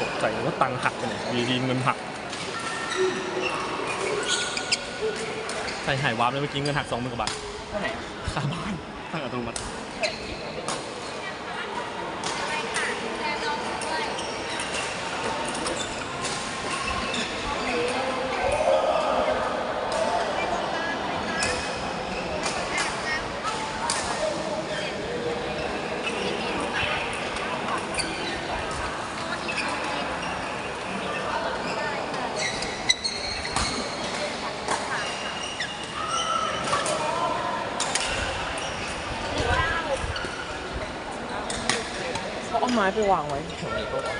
ตกใจว่าตังค์หักไปไหนดีดีๆเงินหักใส่หายวาร์ปเลยเมื่อกี้เงินหักสองหมื่นกว่าบาทเท่าไหร่ค่าบ้านตั้งอัตโนมัติ ม้ไปวางไว้แถวนี้ก็วะ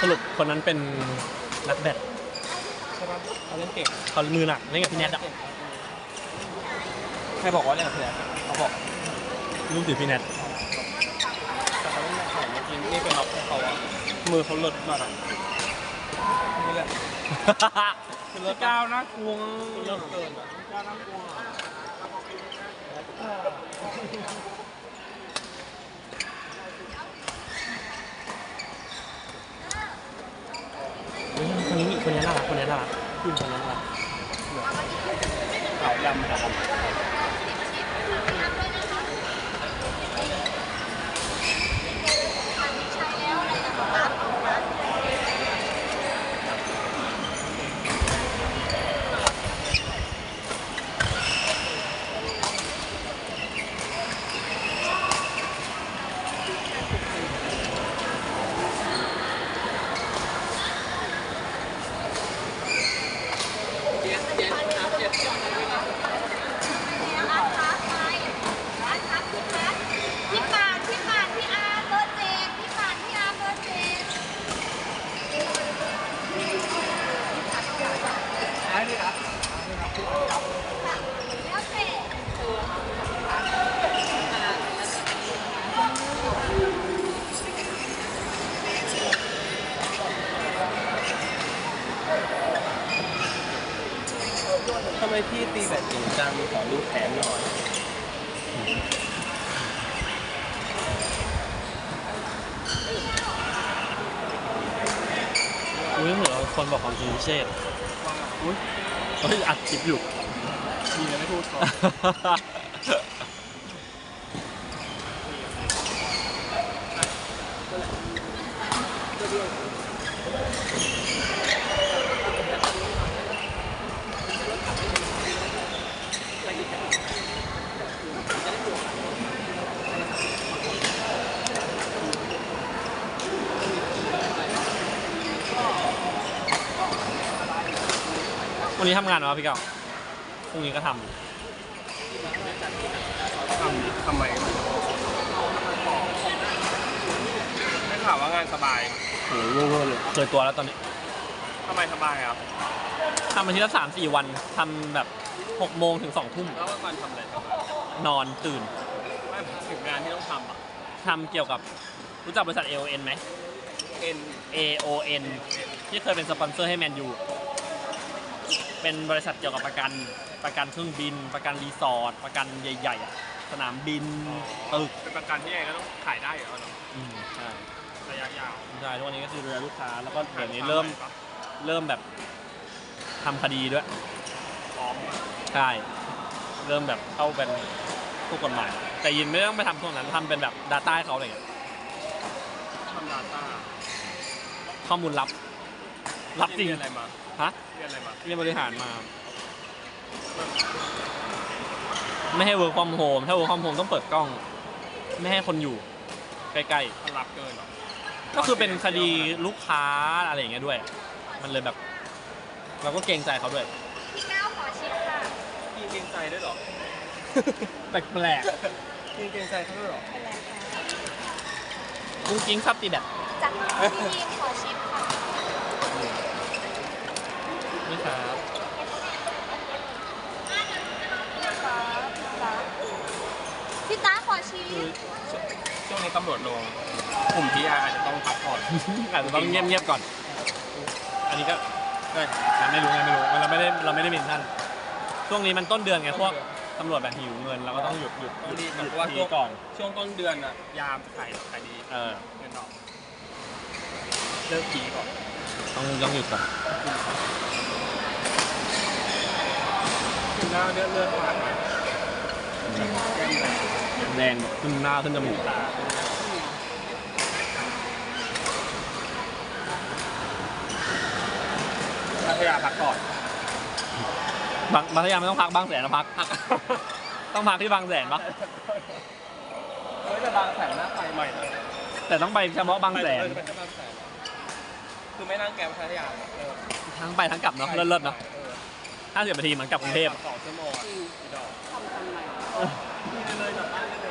สรุปคนนั้นเป็นนักแบดใช่ปะเขาเล่นเก่งเขามือหนักเล่นกับพี่แนทอะใครบอกว่าเล่นกับพี่แนทเขาบอกรูปถือพี่แนท แต่เขาเล่นแข่งเมื่อ กี้นี่เป็นน็อกของเขาอะมือเขาหลุดมากอะนี่แหละพี่ก้าวน่ากลัวเลิกเกินอะก้าวน่ากลัวอะเฮ้ยคนนี้คนนี้น่ารักคนนี้น่ารักขึ้นคนนี้น่ารักขาวดำครับ พี่ปานพี่ปานพี่อาร์เบอร์เจ็ดพี่ปานพี่อาร์เบอร์เจ็ด ไอ้นี่ครับ แล้วเจ็ด ทำไมพี่ตีแบบจริงจังขอรูปแขนหน่อย อุ้ยเหมือนเราคนบอกความจริงพิเชษอุ้ย เฮ้ยอัดคลิปอยู่ ดีนะไม่พูดก่อนวั นนี้ทำงานเหรอพี่เก้าพรุ่งนี้ก็ททำทำไมได้ข่าวว่างานสบายำโอ้โหเวอร์เลยเคยตัวแล้วตอนนี้ทำไมสบายครับทำอาทิตย์ละสามสี่วันทำแบบหกโมงถึงสองทุ่มแล้ววันวันทำอะไรสบายนอนตื่นไม่ถึงงานที่ต้องทำอะทำเกี่ยวกับรู้จักบริษัท AON ไหม เอ็น AON ที่เคยเป็นสปอนเซอร์ให้แมนยู เป็นบริษัทเกี่ยวกับประกันประกันเครื่องบิน ประกันรีสอร์ทประกันใหญ่ๆอะสนามบินตึกเป็นประกันที่ยังไงก็ต้องขายได้อยู่แล้วเนอะอืมใช่ระยะยาวใช่ทุกวันนี้ก็คือดูแลลูกค้าแล้วก็เดี๋ยวนี้เริ่มเริ่มแบบทำคดีด้วยพร้อมใช่เริ่มแบบเข้าเป็นผู้กฎหมาย แต่ยินไม่ต้องไปทำตรงนั้นทำเป็นแบบ Data ให้เขาอะไรเงี้ยทำดาต้าข้อมูลลับลับจริงเรียนอะไรมา ฮะเรียนอะไรมาเรียนบริหารมา ไม่ให้ work from home ถ้า work from home ต้องเปิดกล้อง ไม่ให้คนอยู่ใกล้มันรับเกินเหรอๆ ก็คือเป็นคดีลูกค้าอะไรอย่างเงี้ยด้วย มันเลยแบบ เราก็เกรงใจเขาด้วย พี่ก้าวขอชิมค่ะ พี่เกรงใจด้วยเหรอแปลกพี่เกรงใจเขาด้วยเหรอเป็นไรคะๆกุ้งกิ้งครับตีแบบจากพี่ยีมขอชิม ค่ะนี่ครับครับครับชีคือช่วงนี้ตำรวจลงกลุ่มพีอาอาจจะต้องพักผ่อนอาจจะต้องเงียบๆก่อน อันนี้ก็เอ้ยอะไม่รู้ไงไม่รู้เราไม่ได้เราไม่ได้เป็นท่านช่วงนี้มันต้นเดือนไงพวกตำรวจแบบหิวเงินเราก็ต้องหยุดหยุดหยุดดีหแบยุดบว่าทีช่วงก่อน ช่วงต้นเดือนอะยามขายขายดีเออเงินออกเลิกผีก่อนต้องต้องหยุดก่อน น้าเลือดเลือดผ่านมาแดงแบบขึ้นหน้าขึ้นจมูกพัทยาพักก่อนบางบางทยาไม่ต้องพักบางแสนนะพัก ต้องพักที่บางแสนปะเฮ้ยแต่บางแสนน่าไปใหม่นะแต่ต้องไปเฉพาะบางแสน คือไม่นั่งแกมพัทยาทั้งไปทั้งกลับเนาะเลิศๆเนาะ ห้าสิบนาทีเหมือนกลับกรุงเทพสองชั่วโมงอะอีดอกทำทำไมนี่เลยจากบ้านเลย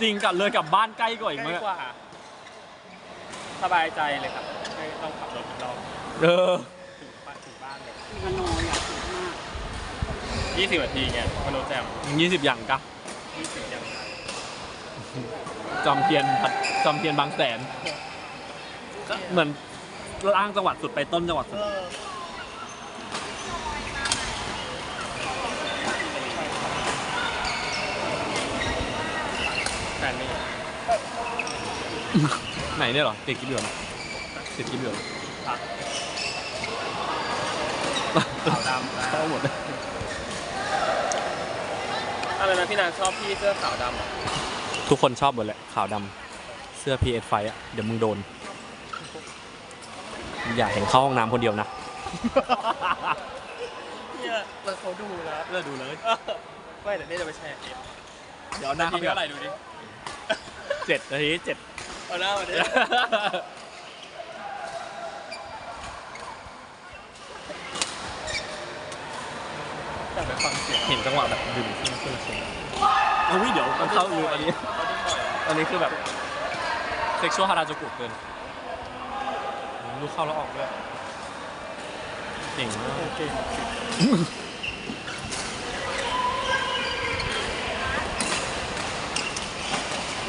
จริงกลับเลยกลับบ้านใกล้กว่าอีกใกมั้งล้กว่าสบายใจเลยครับไม่ต้องขับรถอีกรอบเออถึงบ้านถึงบ้านเลยมโนอยากถึงมากยี่สิบนาทีไงมโนแจมยี่สิบอย่างกะยี่สิบยังจอมเทียนพัดจอมเทียนบางแสนก็เหมือนล่างจังหวัดสุดไปต้นจังหวัดสุด ฟนนี่ไหนเนี่ยเหรอติดกิ๊บเหลืองติดกิ๊บเหลืองพักขาวดำนะเข้าหมดเลยอะไรนะพี่นางชอบพี่เสื้อขาวดำอะทุกคนชอบหมดแหละขาวดำเสื้อ PS ไฟอะเดี๋ยวมึงโดน อย่าเห็นเข้าห้องน้ำคนเดียวนะเนี่ยเราเขาดูแล้วเลิกดูเลยไม่เดี๋ยวนี่จะไปแชร์คลิปเดี๋ยวหน้าทีเขาเท่าไหร่ดูดิ เจ็ดนาทีเจ็ดเอาหน้ามาดิอยากไปฟังเสียงเห็นจังหวะแบบดื่มที่มันขึ้นเสียงเฮ้ยเดี๋ยวมันเข้าอยู่อันนี้เขาดิ้นบ่อยอะอันนี้คือแบบเซ็กชวลฮาราจูกุเกินลูกเข้าแล้วออกด้วยเก่งมาก โอ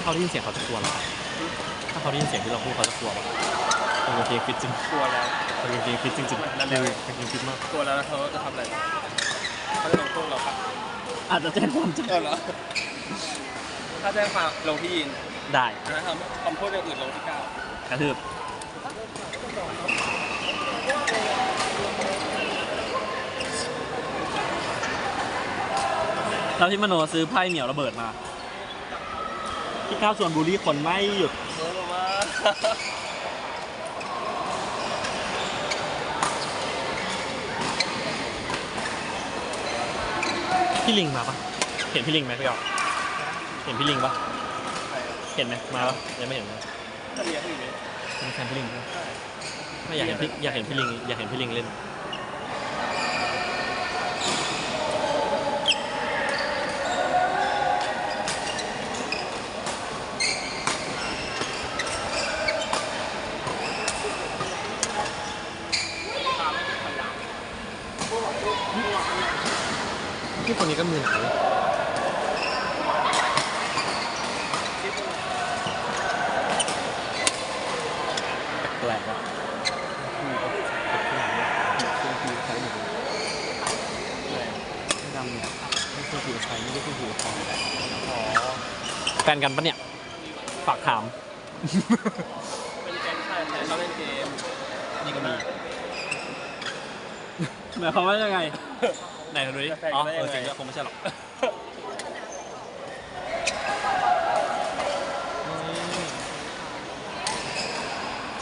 เคถ้าเขาได้ยินเสียงเขาจะกลัวเหรอถ้าเขาได้ยินเสียงที่เราพูดเขาจะกลัวปะเป็นกางเกงฟิตจริงกลัวแล้ว เป็นกางเกงฟิตจริงจริงนั่นแหละกางเกงฟิตมากกลัวแล้วเขาจะทำอะไรเขาจะลงโทษเราปะอาจจะแจ้งความจับเออเหรอถ้าแจ้งความลงที่ยินได้นะครับคำพูดอย่างอื่นลงที่เก้ากระทืบแล้วที่มโนซื้อไพ่เหนียวระเบิดมา พี่ก้าวชวนบูลลี่คนไม่หยุดเออมาพี่ลิงมาปะเห็นพี่ลิงไหมพี่ก้าวเห็นพี่ลิงปะเห็นไหมมาปะยังไม่เห็นเลยถ้าเลี้ยงอยู่นี่เป็นแฟนพี่ลิงปะไม่อยากเห็นพี่อยากเห็นพี่ลิงอยากเห็นพี่ลิงเล่น พี่คนนี้ก็มือหนาเลยแปลกๆอะดำเนี่ยไม่ใช่ผิวไทยไม่ใช่ผิวทอง อ๋อ แฟนกันปะเนี่ยฝากถาม เป็นแก๊งชายแท้เขาเล่นเกมนี่ก็มีหมายความว่ายังไง ไหนดูดิอ๋อเออจริงๆคงไม่ใช่หรอก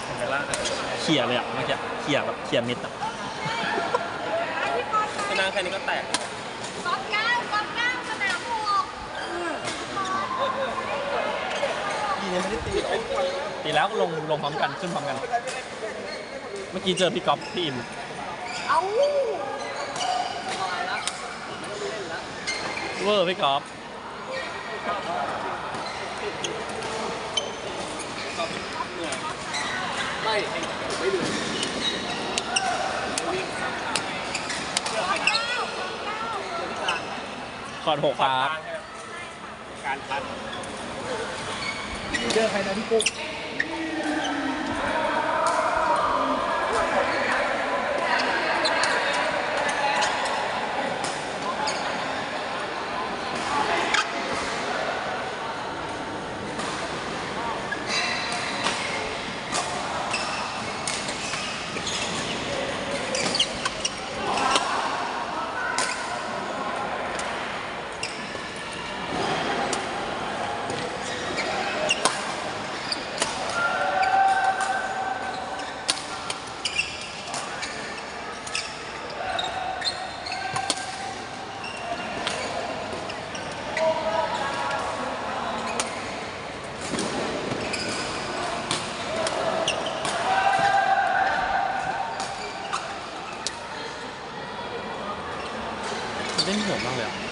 เห็นไหมล่ะเขี่ยเลยอะเมื่อกี้เขี่ยแบบเขี่ยมิดอะพี่นางแค่นี้ก็แตก ก๊อฟเก้าก๊อฟเก้าสนามหก ยียังไม่ได้ตี ตีแล้วก็ลงลงพร้อมกันขึ้นพร้อมกัน เมื่อกี้เจอพี่ก๊อฟพี่อิมเอ้าเวอร์พี่ก๊อฟไม่ไม่ดูขอดหกครับการคัดเจอใครนะพี่กุ๊ก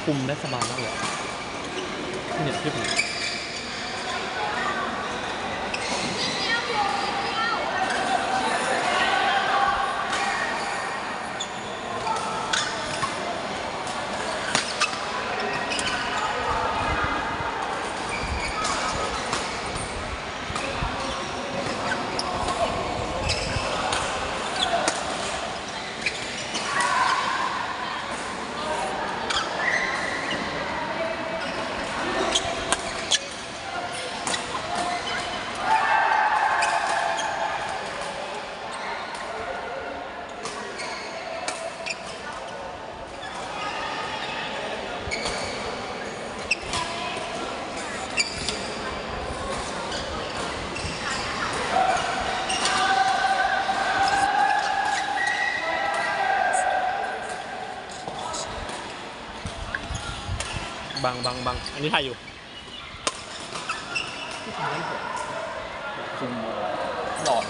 คุมได้สบายมากเลยอะที่เนี่ยที่ผม บังบังบังอันนี้ถ่ายอยู่คุมหลอด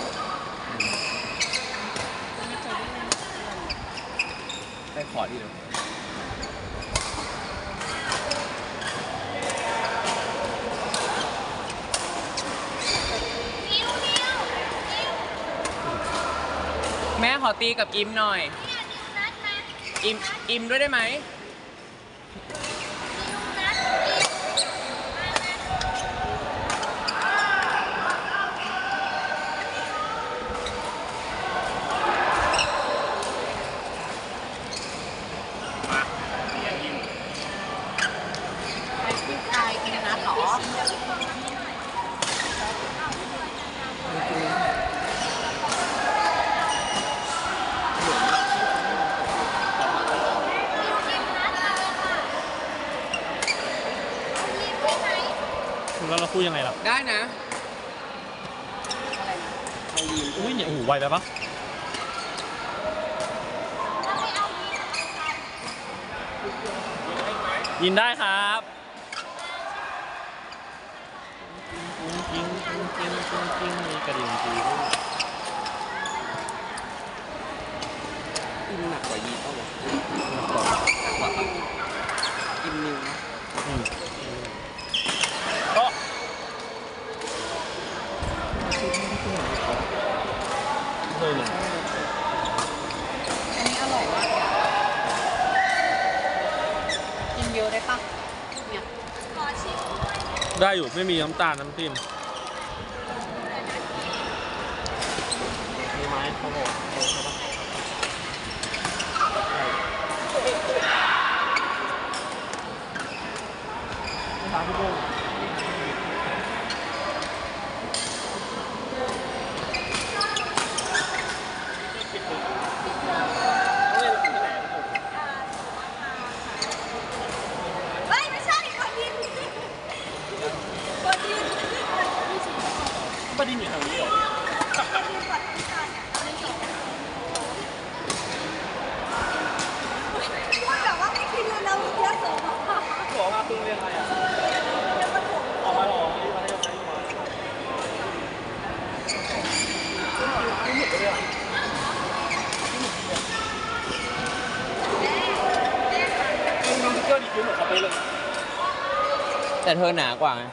ได้ขอที่เดียแม่ขอตีกับอิมหน่อย อิมอิมด้วยได้ไหม นิ้วนัดนิ้วมามา ไปพี่ชายกินนะหรอ นิ้วนัดมาเลยค่ะนิ้วที่ไหน แล้วเราพู ดยังไงล่ะได้นะอุ้ยเนี่ยโอ้โหไวไปปะถ้าไม่เอานิ้วยินได้ครับจริงจริงจริงจริงจริงมีกระดิ่งจีด้วยอินหนักกว่ายีเปล่าวะแล้วก็หนักกว่าอินนิวนะ อืมก็ เลยเนี่ยอันนี้อร่อยมากเลยอะกินเยอะได้ปะเนี่ยขอชิมด้วยได้อยู่ไม่มีน้ำตาลน้ำจิ้มมีไม้เขาบอกโตใช่ปะไม่ทานพี่โบ้งเอาเงินไปที่ไหนอะพี่โบ้ง เฮ้ย ไม่ใช่คนยินคนยิน ประเด็นอยู่แถวนี้เหรอ คนยินก่อนที่ตอนเนี่ยไม่จบพูดแบบว่าไม่คิดเลยนะเมื่อกี้สองบอกว่า บอกว่าเพิ่งเรียนอะไรอะ เดี๋ยวมันถูก ออกมาหรอที่มัธยมได้มาไม่หยุดเลยอะ แม่แม่ค่ะ น้องติ๊กเกอร์ดีคิวหมดเขาไปเลย แต่ เธอหนากว่าไง